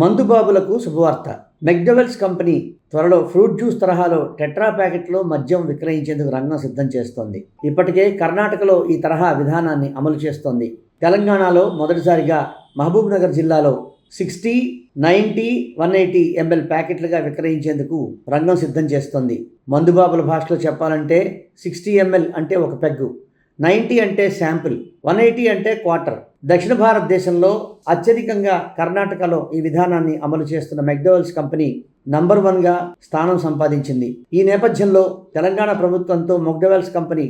మందుబాబులకు శుభవార్త. McDowell's company త్వరలో fruit juice తరహాలో టెట్రా ప్యాకెట్లో మద్యం విక్రయించేందుకు రంగం సిద్ధం చేస్తోంది. ఇప్పటికే కర్ణాటకలో ఈ తరహా విధానాన్ని అమలు చేస్తోంది. తెలంగాణలో మొదటిసారిగా మహబూబ్ నగర్ జిల్లాలో sixty ninety one eighty ML ప్యాకెట్లుగా విక్రయించేందుకు రంగం సిద్ధం చేస్తోంది. మందుబాబుల భాషలో చెప్పాలంటే సిక్స్టీ ఎంఎల్ అంటే ఒక పెగ్గు. నైంటీ అంటే శాంపిల్ వన్ ఎయిటీ అంటే క్వార్టర్. దక్షిణ భారతదేశంలో అత్యధికంగా కర్ణాటకలో ఈ విధానాన్ని అమలు చేస్తున్న మెక్డోవెల్స్ కంపెనీ నంబర్ వన్గా స్థానం సంపాదించింది. ఈ నేపథ్యంలో తెలంగాణ ప్రభుత్వంతో మొగ్డవెల్స్ కంపెనీ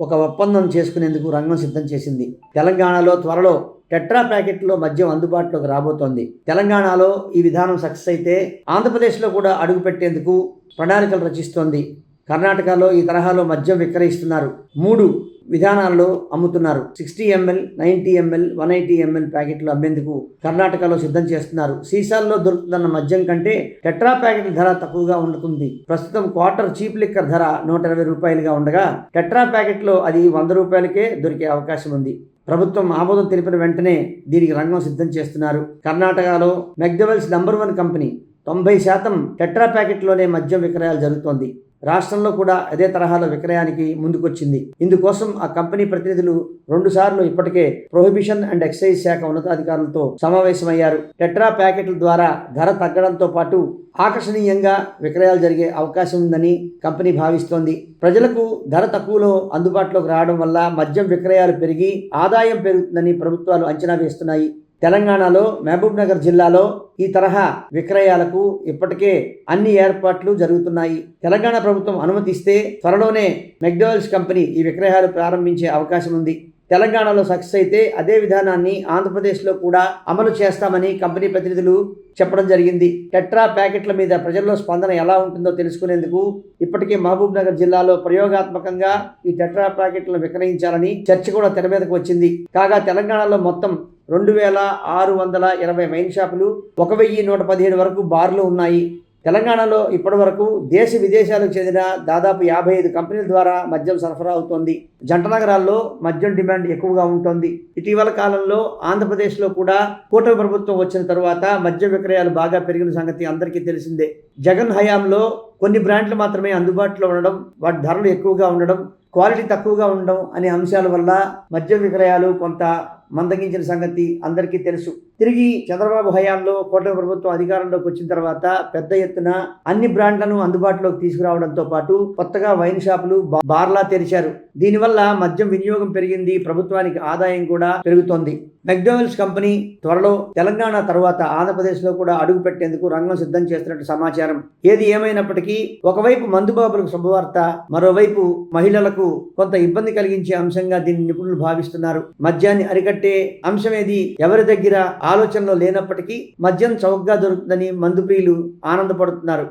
ఒక ఒప్పందం చేసుకునేందుకు రంగం సిద్ధం చేసింది. తెలంగాణలో త్వరలో టెట్రా ప్యాకెట్లో మద్యం అందుబాటులోకి రాబోతోంది. తెలంగాణలో ఈ విధానం సక్సెస్ అయితే ఆంధ్రప్రదేశ్లో కూడా అడుగుపెట్టేందుకు ప్రణాళికలు రచిస్తోంది. కర్ణాటకలో ఈ తరహాలో మద్యం విక్రయిస్తున్నారు మూడు విధానాల్లో అమ్ముతున్నారు. Sixty ML ninety ML one eighty ML ప్యాకెట్లు అమ్మేందుకు కర్ణాటకలో సిద్ధం చేస్తున్నారు. సీసాల్లో దొరుకుతున్న మద్యం కంటే టెట్రా ప్యాకెట్ల ధర తక్కువగా ఉంటుంది. ప్రస్తుతం క్వార్టర్ చీప్ లిక్కర్ ధర నూట ఇరవై రూపాయలుగా ఉండగా టెట్రా ప్యాకెట్లో అది వంద రూపాయలకే దొరికే అవకాశం ఉంది. ప్రభుత్వం ఆమోదం తెలిపిన వెంటనే దీనికి రంగం సిద్ధం చేస్తున్నారు. కర్ణాటకలో మెక్డవెల్స్ నంబర్ వన్ కంపెనీ తొంభై శాతం టెట్రా ప్యాకెట్లోనే మద్యం విక్రయాలు జరుగుతోంది. రాష్ట్రంలో కూడా అదే తరహాలో విక్రయానికి ముందుకొచ్చింది. ఇందుకోసం ఆ కంపెనీ ప్రతినిధులు రెండుసార్లు ఇప్పటికే ప్రొహిబిషన్ అండ్ ఎక్సైజ్ శాఖ ఉన్నతాధికారులతో సమావేశమయ్యారు. టెట్రా ప్యాకెట్ల ద్వారా ధర తగ్గడంతో పాటు ఆకర్షణీయంగా విక్రయాలు జరిగే అవకాశం ఉందని కంపెనీ భావిస్తోంది. ప్రజలకు ధర తక్కువలో అందుబాటులోకి రావడం వల్ల మద్యం విక్రయాలు పెరిగి ఆదాయం పెరుగుతుందని ప్రభుత్వాలు అంచనా వేస్తున్నాయి. తెలంగాణలో మహబూబ్ నగర్ జిల్లాలో ఈ తరహా విక్రయాలకు ఇప్పటికే అన్ని ఏర్పాట్లు జరుగుతున్నాయి. తెలంగాణ ప్రభుత్వం అనుమతిస్తే త్వరలోనే మెక్డోవెల్స్ కంపెనీ ఈ విక్రయాలు ప్రారంభించే అవకాశం ఉంది. తెలంగాణలో సక్సెస్ అయితే అదే విధానాన్ని ఆంధ్రప్రదేశ్లో కూడా అమలు చేస్తామని కంపెనీ ప్రతినిధులు చెప్పడం జరిగింది. టెట్రా ప్యాకెట్ల మీద ప్రజల్లో స్పందన ఎలా ఉంటుందో తెలుసుకునేందుకు ఇప్పటికే మహబూబ్ నగర్ జిల్లాలో ప్రయోగాత్మకంగా ఈ టెట్రా ప్యాకెట్లను విక్రయించాలని చర్చ కూడా తెర మీదకు వచ్చింది. కాగా తెలంగాణలో మొత్తం రెండు వేల ఆరు వందల ఇరవై వైన్ షాపులు ఒక వెయ్యి నూట పదిహేడు వరకు బార్లు ఉన్నాయి. తెలంగాణలో ఇప్పటి వరకు దేశ విదేశాలకు చెందిన దాదాపు యాభై ఐదు కంపెనీల ద్వారా మద్యం సరఫరా అవుతోంది. జంట నగరాల్లో మద్యం డిమాండ్ ఎక్కువగా ఉంటుంది. ఇటీవల కాలంలో ఆంధ్రప్రదేశ్లో కూడా కూటమి ప్రభుత్వం వచ్చిన తరువాత మద్యం విక్రయాలు బాగా పెరిగిన సంగతి అందరికీ తెలిసిందే. జగన్ హయాంలో కొన్ని బ్రాండ్లు మాత్రమే అందుబాటులో ఉండడం వాటి ధరలు ఎక్కువగా ఉండడం క్వాలిటీ తక్కువగా ఉండడం అనే అంశాల వల్ల మద్య విక్రయాలు కొంత మందగించిన సంగతి అందరికీ తెలుసు. తిరిగి చంద్రబాబు హయాంలో కూటమి ప్రభుత్వం అధికారంలోకి వచ్చిన తర్వాత పెద్ద ఎత్తున అన్ని బ్రాండ్లను అందుబాటులోకి తీసుకురావడంతో పాటు కొత్తగా వైన్ షాపులు బార్లా తెరిచారు. దీనివల్ల మద్యం వినియోగం పెరిగింది ప్రభుత్వానికి ఆదాయం కూడా పెరుగుతోంది. మెక్డోవెల్స్ కంపెనీ త్వరలో తెలంగాణ తర్వాత ఆంధ్రప్రదేశ్లో కూడా అడుగు పెట్టేందుకు రంగం సిద్ధం చేస్తున్నట్టు సమాచారం. ఏది ఏమైనప్పటికీ ఒకవైపు మందుబాబులకు శుభవార్త మరోవైపు మహిళలకు కొంత ఇబ్బంది కలిగించే అంశంగా దీన్ని నిపుణులు భావిస్తున్నారు. మద్యాన్ని అరికట్టే అంశమేది ఎవరి దగ్గర ఆలోచనలో లేనప్పటికీ మద్యం చౌకగా దొరుకుతుందని మందు ప్రియులు ఆనందపడుతున్నారు.